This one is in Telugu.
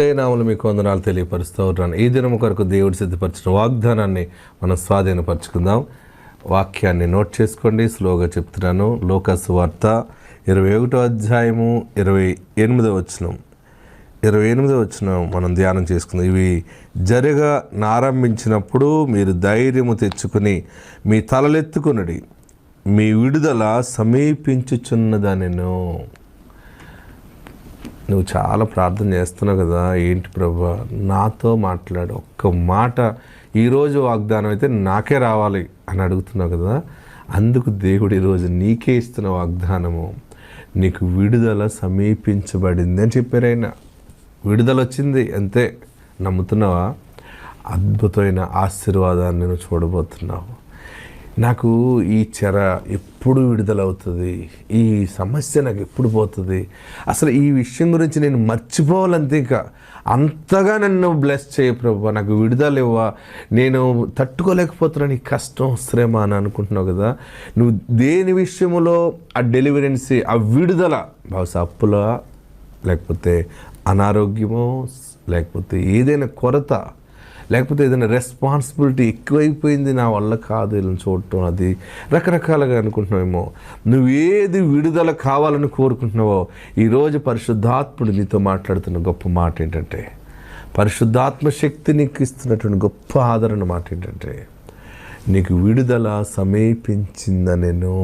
ఏసైనాములు మీకు వందనాలు తెలియపరుస్తూ ఉన్నాను. ఈ దినం కొరకు దేవుడు సిద్ధపరిచిన వాగ్దానాన్ని మనం స్వాధీనపరచుకుందాం. వాక్యాన్ని నోట్ చేసుకోండి. స్లోగా చెప్తున్నాను. లోకస్ వార్త ఇరవై ఒకటో అధ్యాయము ఇరవై ఎనిమిదో వచనం. ఇరవై ఎనిమిదో వచ్చిన మనం ధ్యానం చేసుకుందాం. ఇవి జరగ నారంభించినప్పుడు మీరు ధైర్యము తెచ్చుకుని మీ తలలెత్తుకునడి. మీ విడుదల సమీపించుచున్నదానిను. నువ్వు చాలా ప్రార్థన చేస్తున్నావు కదా ఏంటి ప్రభా? నాతో మాట్లాడు ఒక్క మాట. ఈరోజు వాగ్దానం అయితే నాకే రావాలి అని అడుగుతున్నావు కదా అందుకు దేవుడు ఈరోజు నీకే ఇస్తున్న వాగ్దానము. నీకు విడుదల సమీపించబడింది అని చెప్పారు ఆయన. విడుదల వచ్చింది అంతే. నమ్ముతున్నావా? అద్భుతమైన ఆశీర్వాదాన్ని నువ్వు చూడబోతున్నావు. నాకు ఈ చెర ఎప్పుడు విడుదలవుతుంది? ఈ సమస్య నాకు ఎప్పుడు పోతుంది? అసలు ఈ విషయం గురించి నేను మర్చిపోవాలంతే ఇంకా. అంతగా నన్ను బ్లెస్ చేయ ప్రభు నాకు విడుదల ఇవ్వ నేను తట్టుకోలేకపోతున్నాను ఈ కష్టం శ్రమ అని అనుకుంటున్నావు కదా. నువ్వు దేని విషయంలో ఆ డెలివరెన్సీ ఆ విడుదల? బహుశా అప్పుల లేకపోతే అనారోగ్యమో లేకపోతే ఏదైనా కొరత? లేకపోతే ఏదైనా రెస్పాన్సిబిలిటీ ఎక్కువైపోయింది నా వల్ల కాదు వీళ్ళని చూడటం అది రకరకాలుగా అనుకుంటున్నావేమో నువ్వు ఏది విడుదల కావాలని కోరుకుంటున్నావో ఈరోజు పరిశుద్ధాత్ముడు నీతో మాట్లాడుతున్న గొప్ప మాట ఏంటంటే పరిశుద్ధాత్మ శక్తి నీకు ఇస్తున్నటువంటి గొప్ప ఆదరణ మాట ఏంటంటే నీకు విడుదల సమీపించిందనేను.